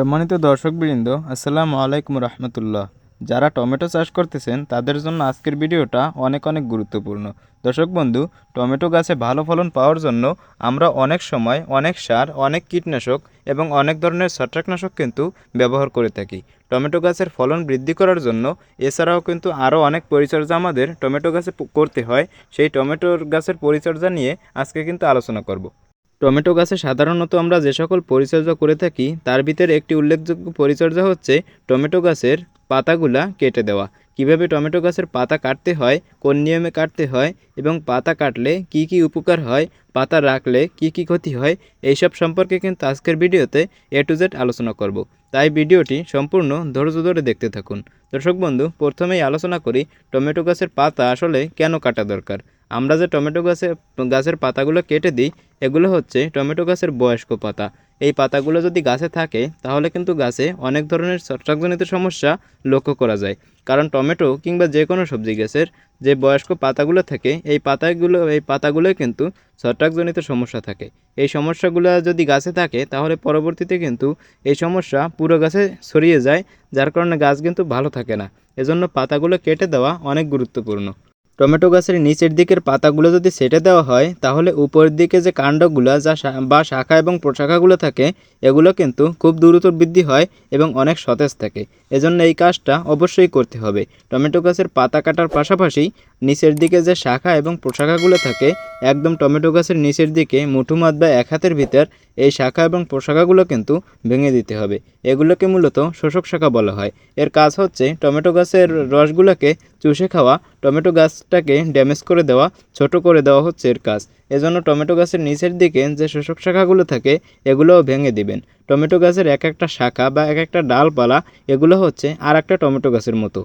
সম্মানিত দর্শকবৃন্দ, আসসালামু আলাইকুম রহমতুল্লাহ। যারা টমেটো চাষ করতেছেন, তাদের জন্য আজকের ভিডিওটা অনেক অনেক গুরুত্বপূর্ণ। দর্শক বন্ধু, টমেটো গাছে ভালো ফলন পাওয়ার জন্য আমরা অনেক সময় অনেক সার, অনেক কীটনাশক এবং অনেক ধরনের ছত্রাকনাশক কিন্তু ব্যবহার করে থাকি। টমেটো গাছের ফলন বৃদ্ধি করার জন্য এছাড়াও কিন্তু আরও অনেক পরিচর্যা আমাদের টমেটো গাছে করতে হয়। সেই টমেটোর গাছের পরিচর্যা নিয়ে আজকে কিন্তু আলোচনা করব। টমেটো গাছে সাধারণত আমরা যে সকল পরিচর্যা করে থাকি, তার ভিতরে একটি উল্লেখযোগ্য পরিচর্যা হচ্ছে টমেটো গাছের পাতাগুলা কেটে দেওয়া। কীভাবে টমেটো গাছের পাতা কাটতে হয়, কোন নিয়মে কাটতে হয় এবং পাতা কাটলে কি কি উপকার হয়, পাতা রাখলে কি কি ক্ষতি হয়, এইসব সম্পর্কে কিন্তু আজকের ভিডিওতে এ টু জেড আলোচনা করব। তাই ভিডিওটি সম্পূর্ণ ধৈর্য ধরে দেখতে থাকুন। দর্শক বন্ধু, প্রথমেই আলোচনা করি, টমেটো গাছের পাতা আসলে কেন কাটা দরকার? আমরা যে টমেটো গাছে, গাছের পাতাগুলো কেটে দিই, এগুলো হচ্ছে টমেটো গাছের বয়স্ক পাতা। এই পাতাগুলো যদি গাছে থাকে, তাহলে কিন্তু গাছে অনেক ধরনের ছত্রাকজনিত সমস্যা লক্ষ্য করা যায়। কারণ টমেটো কিংবা যে কোনো সবজি গাছের যে বয়স্ক পাতাগুলো থাকে, এই পাতাগুলো, এই পাতাগুলোয় কিন্তু ছত্রাকজনিত সমস্যা থাকে। এই সমস্যাগুলো যদি গাছে থাকে, তাহলে পরবর্তীতে কিন্তু এই সমস্যা পুরো গাছে ছড়িয়ে যায়, যার কারণে গাছ কিন্তু ভালো থাকে না। এজন্য পাতাগুলো কেটে দেওয়া অনেক গুরুত্বপূর্ণ। টমেটো গাছের নিচের দিকের পাতাগুলো যদি সেটে দেওয়া হয়, তাহলে উপরের দিকে যে কাণ্ডগুলো যা বা শাখা এবং প্রশাখাগুলো থাকে, এগুলো কিন্তু খুব দ্রুত বৃদ্ধি হয় এবং অনেক সতেজ থাকে। এজন্য এই কাজটা অবশ্যই করতে হবে। টমেটো গাছের পাতা কাটার পাশাপাশি নিচের দিকে যে শাখা এবং প্রশাখাগুলো থাকে একদম টমেটো গাছের নিচের দিকে মুঠুমাত বা এক হাতের ভিতর এই শাখা এবং প্রশাখাগুলো কিন্তু ভেঙে দিতে হবে। এগুলোকে মূলত শোষক শাখা বলা হয়। এর কাজ হচ্ছে টমেটো গাছের রসগুলোকে চুষে খাওয়া, টমেটো গাছটাকে ড্যামেজ করে দেওয়া, ছোট করে দেওয়া হচ্ছে এর কাজ। এজন্য টমেটো গাছের নিচের দিকে যে শোষক শাখাগুলো থাকে, এগুলোও ভেঙে দিবেন। টমেটো গাছের এক একটা শাখা বা এক একটা ডালপালা, এগুলো হচ্ছে আর একটা টমেটো গাছের মতো।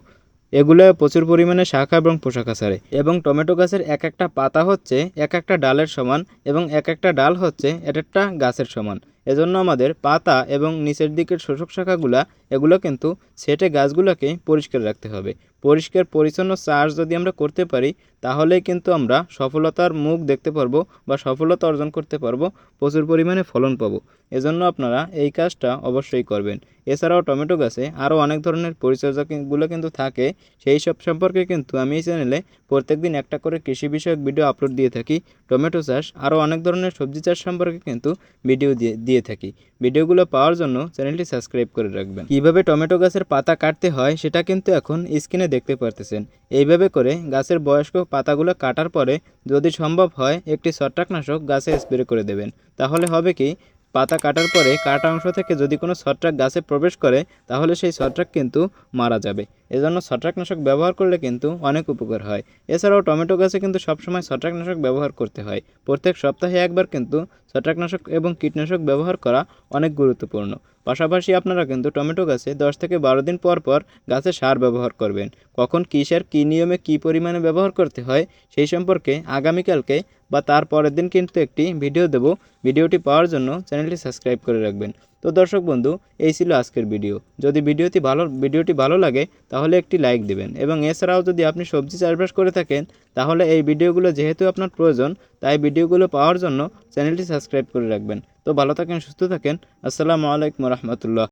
এগুলো প্রচুর পরিমাণে শাখা এবং পোশাখা ছাড়ে এবং টমেটো গাছের এক একটা পাতা হচ্ছে এক একটা ডালের সমান এবং এক একটা ডাল হচ্ছে এক একটা গাছের সমান। এজন্য আমাদের পাতা এবং নিচের দিকের শোষক শাখাগুলা, এগুলো কিন্তু সেটে গাছগুলোকে পরিষ্কার রাখতে হবে। পরিষ্কার, পরিচ্ছন্ন চাষ যদি আমরা করতে পারি, তাহলেই কিন্তু আমরা সফলতার মুখ দেখতে পারব বা সফলতা অর্জন করতে পারব, প্রচুর পরিমাণে ফলন পাবো। এজন্য আপনারা এই কাজটা অবশ্যই করবেন। এছাড়াও টমেটো গাছে আরও অনেক ধরনের পরিচর্যাগুলো কিন্তু থাকে। সেই সব সম্পর্কে কিন্তু আমি এই চ্যানেলে প্রত্যেকদিন একটা করে কৃষি বিষয়ক ভিডিও আপলোড দিয়ে থাকি। টমেটো চাষ আরও অনেক ধরনের সবজি চাষ সম্পর্কে কিন্তু ভিডিও দিয়ে দিয়ে থাকি। ভিডিওগুলো পাওয়ার জন্য চ্যানেলটি সাবস্ক্রাইব করে রাখবেন। কীভাবে টমেটো গাছের পাতা কাটতে হয় সেটা কিন্তু এখন স্ক্রিনে দেখতে পারতেছেন। এইভাবে করে গাছের বয়স্ক পাতাগুলো কাটার পরে যদি সম্ভব হয় একটি ছত্রাকনাশক গাছে স্প্রে করে দেবেন। তাহলে হবে কি, পাতা কাটার পরে কাটা অংশ থেকে যদি কোনো ছত্রাক গাছে প্রবেশ করে, তাহলে সেই ছত্রাক কিন্তু মারা যাবে। এজন্য ছত্রাকনাশক ব্যবহার করলে কিন্তু অনেক উপকার হয়। এছাড়াও টমেটো গাছে কিন্তু সবসময় ছত্রাকনাশক ব্যবহার করতে হয়। প্রত্যেক সপ্তাহে একবার কিন্তু ছত্রাকনাশক এবং কীটনাশক ব্যবহার করা অনেক গুরুত্বপূর্ণ। পাশাপাশি আপনারা কিন্তু টমেটো গাছে দশ থেকে বারো দিন পর পর গাছে সার ব্যবহার করবেন। কখন কী সার কী নিয়মে কী পরিমাণে ব্যবহার করতে হয় সেই সম্পর্কে আগামীকালকে বা তার পরের দিন কিন্তু একটি ভিডিও দেব। ভিডিওটি পাওয়ার জন্য চ্যানেলটি সাবস্ক্রাইব করে রাখবেন। তো দর্শক বন্ধু, এই ছিল আজকের ভিডিও। যদি ভিডিওটি ভালো ভিডিওটি ভালো লাগে, তাহলে একটি লাইক দিবেন এবং এছাড়াও যদি আপনি সবজি চাষবাস করে থাকেন, তাহলে এই ভিডিওগুলো যেহেতু আপনার প্রয়োজন, তাই ভিডিওগুলো পাওয়ার জন্য চ্যানেলটি সাবস্ক্রাইব করে রাখবেন। তো ভালো থাকেন, সুস্থ থাকেন। আসসালামু আলাইকুম রহমতুল্লাহ।